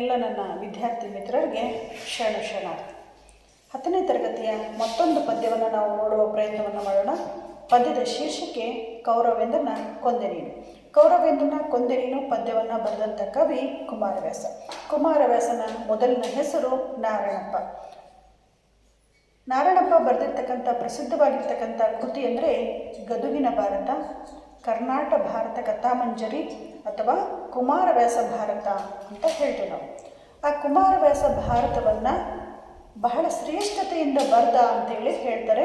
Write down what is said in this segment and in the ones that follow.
ಎಲ್ಲ ನನ್ನ ವಿದ್ಯಾರ್ಥಿ ಮಿತ್ರರಿಗೆ ಶರಣ ಶರಣಾರ್ಥಿ ಹತ್ತನೇ ತರಗತಿಯ ಮತ್ತೊಂದು ಪದ್ಯವನ್ನು ನಾವು ನೋಡುವ ಪ್ರಯತ್ನವನ್ನು ಮಾಡೋಣ. ಪದ್ಯದ ಶೀರ್ಷಿಕೆ ಕೌರವೇಂದ್ರನ ಕೊಂದೆನೀನು ಕೌರವೇಂದ್ರನ ಕೊಂದೆನೀನು ಪದ್ಯವನ್ನು ಬರೆದಂಥ ಕವಿ ಕುಮಾರವ್ಯಾಸ. ಕುಮಾರವ್ಯಾಸನ ಮೊದಲಿನ ಹೆಸರು ನಾರಾಯಣಪ್ಪ. ನಾರಾಯಣಪ್ಪ ಬರೆದಿರ್ತಕ್ಕಂಥ ಪ್ರಸಿದ್ಧವಾಗಿರ್ತಕ್ಕಂಥ ಕೃತಿ ಅಂದರೆ ಗದುಗಿನ ಭಾರತ. ಕರ್ನಾಟ ಭಾರತ ಕಥಾಮಂಜರಿ ಅಥವಾ ಕುಮಾರವ್ಯಾಸ ಭಾರತ ಅಂತ ಹೇಳ್ತೀವಿ ನಾವು. ಆ ಕುಮಾರವ್ಯಾಸ ಭಾರತವನ್ನು ಬಹಳ ಶ್ರೇಷ್ಠತೆಯಿಂದ ಬರ್ದ ಅಂತೇಳಿ ಹೇಳ್ತಾರೆ.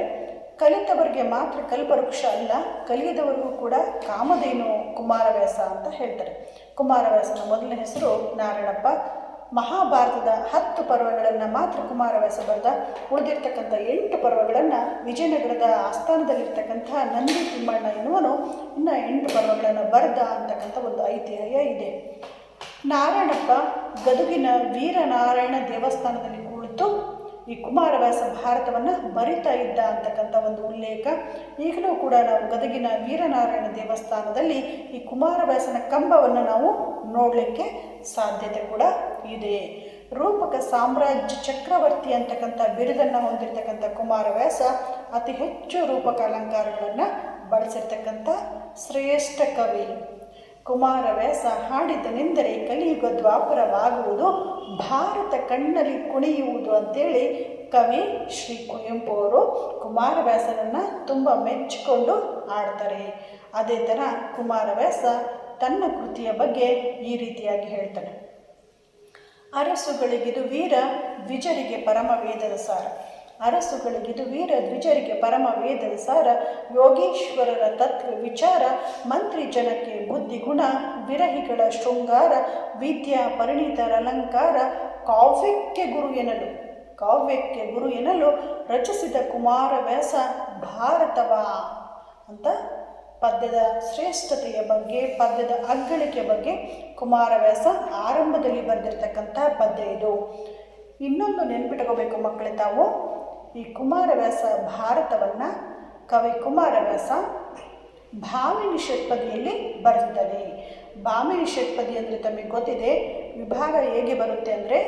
ಕಲಿತವರಿಗೆ ಮಾತ್ರ ಕಲ್ಪವೃಕ್ಷ ಅಲ್ಲ, ಕಲಿಯದವರಿಗೂ ಕೂಡ ಕಾಮಧೇನು ಕುಮಾರವ್ಯಾಸ ಅಂತ ಹೇಳ್ತಾರೆ. ಕುಮಾರವ್ಯಾಸನ ಮೊದಲನೇ ಹೆಸರು ನಾರಾಯಣಪ್ಪ ಮಹಾಭಾರತದ ಹತ್ತು ಪರ್ವಗಳನ್ನು ಮಾತ್ರ ಕುಮಾರವ್ಯಾಸ ಬರೆದ, ಉಳಿದಿರ್ತಕ್ಕಂಥ ಎಂಟು ಪರ್ವಗಳನ್ನು ವಿಜಯನಗರದ ಆಸ್ಥಾನದಲ್ಲಿರ್ತಕ್ಕಂಥ ನಂದಿ ತಿಮ್ಮಣ್ಣ ಎನ್ನುವನು ಇನ್ನು ಎಂಟು ಪರ್ವಗಳನ್ನು ಬರೆದ ಅಂತಕ್ಕಂಥ ಒಂದು ಐತಿಹ್ಯ ಇದೆ. ನಾರಾಯಣಪ್ಪ ಗದುಗಿನ ವೀರನಾರಾಯಣ ದೇವಸ್ಥಾನದಲ್ಲಿ ಕುಳಿತು ಈ ಕುಮಾರವ್ಯಾಸ ಭಾರತವನ್ನು ಬರಿತಾ ಇದ್ದ ಅಂತಕ್ಕಂಥ ಒಂದು ಉಲ್ಲೇಖ. ಈಗಲೂ ಕೂಡ ನಾವು ಗದಗಿನ ವೀರನಾರಾಯಣ ದೇವಸ್ಥಾನದಲ್ಲಿ ಈ ಕುಮಾರವ್ಯಾಸನ ಕಂಬವನ್ನು ನಾವು ನೋಡಲಿಕ್ಕೆ ಸಾಧ್ಯತೆ ಕೂಡ ಇದೆ. ರೂಪಕ ಸಾಮ್ರಾಜ್ಯ ಚಕ್ರವರ್ತಿ ಅಂತಕ್ಕಂಥ ಬಿರುದನ್ನು ಹೊಂದಿರತಕ್ಕಂಥ ಕುಮಾರವ್ಯಾಸ ಅತಿ ಹೆಚ್ಚು ರೂಪಕ ಅಲಂಕಾರಗಳನ್ನು ಬಳಸಿರ್ತಕ್ಕಂಥ ಶ್ರೇಷ್ಠ ಕವಿ. ಕುಮಾರವ್ಯಾಸ ಹಾಡಿದನೆಂದರೆ ಕಲಿಯುಗ ದ್ವಾಪರವಾಗುವುದು, ಭಾರತ ಕಣ್ಣಲ್ಲಿ ಕುಣಿಯುವುದು ಅಂತೇಳಿ ಕವಿ ಶ್ರೀ ಕುವೆಂಪು ಅವರು ಕುಮಾರವ್ಯಾಸನನ್ನು ತುಂಬ ಮೆಚ್ಚಿಕೊಂಡು ಆಡ್ತಾರೆ ಅದೇ ಥರ ಕುಮಾರವ್ಯಾಸ ತನ್ನ ಕೃತಿಯ ಬಗ್ಗೆ ಈ ರೀತಿಯಾಗಿ ಹೇಳ್ತಾನೆ. ಅರಸುಗಳಿಗಿದು ವೀರ ದ್ವಿಜರಿಗೆ ಪರಮ ವೇದದ ಸಾರ. ಅರಸುಗಳಿಗಿದು ವೀರ ದ್ವಿಜರಿಗೆ ಪರಮ ವೇದದ ಸಾರ. ಯೋಗೀಶ್ವರರ ತತ್ವ ವಿಚಾರ. ಮಂತ್ರಿ ಜನಕ್ಕೆ ಬುದ್ಧಿಗುಣ ವಿರಹಿಗಳ ಶೃಂಗಾರ. ವಿದ್ಯಾ ಪರಿಣಿತರ ಅಲಂಕಾರ. ಕಾವ್ಯಕ್ಕೆ ಗುರು ಎನ್ನಲು. ಕಾವ್ಯಕ್ಕೆ ಗುರು ಎನ್ನಲು ರಚಿಸಿದ ಕುಮಾರವ್ಯಾಸ ಭಾರತವ ಅಂತ ಪದ್ಯದ ಶ್ರೇಷ್ಠತೆಯ ಬಗ್ಗೆ, ಪದ್ಯದ ಅಗ್ಗಳಿಕೆ ಬಗ್ಗೆ ಕುಮಾರವ್ಯಾಸ ಆರಂಭದಲ್ಲಿ ಬರೆದಿರ್ತಕ್ಕಂಥ ಪದ್ಯ ಇದು. ಇನ್ನೊಂದು ನೆನ್ಪಿಟ್ಕೋಬೇಕು ಮಕ್ಕಳೇ ತಾವು. ಈ ಕುಮಾರವ್ಯಾಸ ಭಾರತವನ್ನು ಕವಿ ಕುಮಾರವ್ಯಾಸ ಭಾಮಿನಿ ಷಟ್ಪದಿಯಲ್ಲಿ ಬರೆದಿದ್ದಾನೆ. ಭಾಮಿನಿ ಷಟ್ಪದಿ ಅಂದರೆ ತಮಗೆ ಗೊತ್ತಿದೆ. ವಿಭಾಗ ಹೇಗೆ ಬರುತ್ತೆ ಅಂದರೆ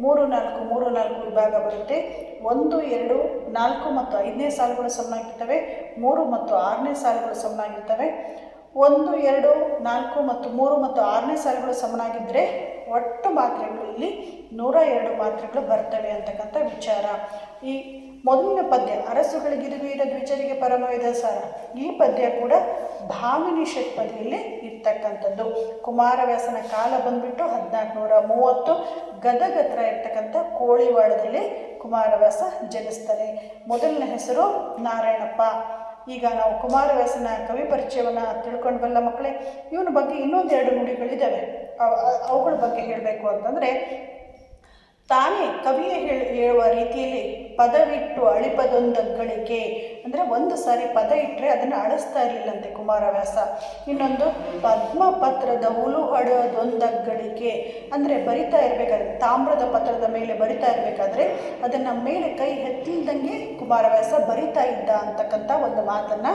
ಮೂರು ನಾಲ್ಕು ಮೂರು ನಾಲ್ಕು ವಿಭಾಗ ಬರುತ್ತೆ ಒಂದು, ಎರಡು, ನಾಲ್ಕು ಮತ್ತು ಐದನೇ ಸಾಲುಗಳು ಸಮನಾಗಿರ್ತವೆ. ಮೂರು ಮತ್ತು ಆರನೇ ಸಾಲುಗಳು ಸಮನಾಗಿರ್ತವೆ. ಒಂದು, ಎರಡು, ನಾಲ್ಕು ಮತ್ತು ಮೂರು ಮತ್ತು ಆರನೇ ಸಾಲುಗಳು ಸಮನಾಗಿದ್ದರೆ ಒಟ್ಟು ಮಾತ್ರೆಗಳು ಇಲ್ಲಿ ನೂರ ಎರಡು ಮಾತ್ರೆಗಳು ಬರ್ತವೆ ಅಂತಕ್ಕಂಥ ವಿಚಾರ. ಈ ಮೊದಲಿನ ಪದ್ಯ ಅರಸುಗಳಿಗಿರುವೀರ ದ್ವಿಜರಿಗೆ ಪರಮವೇದ ಸಾರ. ಈ ಪದ್ಯ ಕೂಡ ಭಾಮಿನಿ ಷಟ್ಪದಿಯಲ್ಲಿ ಇರ್ತಕ್ಕಂಥದ್ದು. ಕುಮಾರವ್ಯಾಸನ ಕಾಲ ಬಂದ್ಬಿಟ್ಟು ಹದಿನಾಲ್ಕು ನೂರ ಮೂವತ್ತು, ಗದಗತ್ರ ಇರ್ತಕ್ಕಂಥ ಕೋಳಿವಾಡದಲ್ಲಿ ಕುಮಾರವ್ಯಾಸ ಜನಿಸ್ತಾರೆ ಮೊದಲನೇ ಹೆಸರು ನಾರಾಯಣಪ್ಪ. ಈಗ ನಾವು ಕುಮಾರವ್ಯಾಸನ ಕವಿ ಪರಿಚಯವನ್ನು ತಿಳ್ಕೊಂಡು ಬಲ್ಲ ಮಕ್ಕಳೇ, ಇವನ ಬಗ್ಗೆ ಇನ್ನೊಂದೆರಡು ನುಡಿಗಳಿದ್ದಾವೆ ಅವುಗಳ ಬಗ್ಗೆ ಹೇಳಬೇಕು ಅಂತಂದರೆ ತಾನೇ ಕವಿಯೇ ಹೇಳಿ, ಹೇಳುವ ರೀತಿಯಲ್ಲಿ ಪದವಿಟ್ಟು ಅಳಿಪದೊಂದಗ್ಗಳಿಕೆ ಅಂದರೆ ಒಂದು ಸಾರಿ ಪದ ಇಟ್ಟರೆ ಅದನ್ನು ಅಳಿಸ್ತಾ ಇರಲಿಲ್ಲಂತೆ ಕುಮಾರವ್ಯಾಸ. ಇನ್ನೊಂದು, ಪದ್ಮಪತ್ರದ ಹುಲು ಹಡೋದೊಂದಗ್ಗಳಿಕೆ ಅಂದರೆ ಬರಿತಾ ಇರಬೇಕಾದ್ರೆ, ತಾಮ್ರದ ಪತ್ರದ ಮೇಲೆ ಬರಿತಾ ಇರಬೇಕಾದ್ರೆ, ಅದನ್ನು ಮೇಲೆ ಕೈ ಎತ್ತಿಲ್ದಂಗೆ ಕುಮಾರವ್ಯಾಸ ಬರಿತಾ ಇದ್ದ ಅಂತಕ್ಕಂಥ ಒಂದು ಮಾತನ್ನು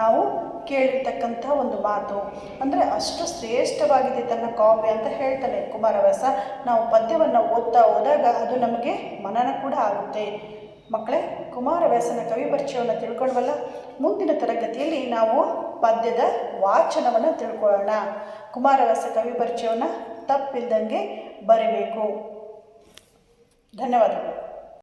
ನಾವು ಕೇಳಿರ್ತಕ್ಕಂಥ ಒಂದು ಮಾತು. ಅಂದರೆ ಅಷ್ಟು ಶ್ರೇಷ್ಠವಾಗಿದೆ ತನ್ನ ಕಾವ್ಯ ಅಂತ ಹೇಳ್ತಾನೆ ಕುಮಾರವ್ಯಾಸ. ನಾವು ಪದ್ಯವನ್ನು ಓದ್ತಾ ಹೋದಾಗ ಅದು ನಮಗೆ ಮನನ ಕೂಡ ಆಗುತ್ತೆ. ಮಕ್ಕಳೇ, ಕುಮಾರವ್ಯಾಸನ ಕವಿ ಪರಿಚಯವನ್ನು ತಿಳ್ಕೊಳ್ವಲ್ಲ? ಮುಂದಿನ ತರಗತಿಯಲ್ಲಿ ನಾವು ಪದ್ಯದ ವಾಚನವನ್ನು ತಿಳ್ಕೊಳ್ಳೋಣ. ಕುಮಾರವ್ಯಾಸ ಕವಿ ಪರಿಚಯವನ್ನು ತಪ್ಪಿಲ್ದಂಗೆ ಬರಿಬೇಕು. ಧನ್ಯವಾದಗಳು.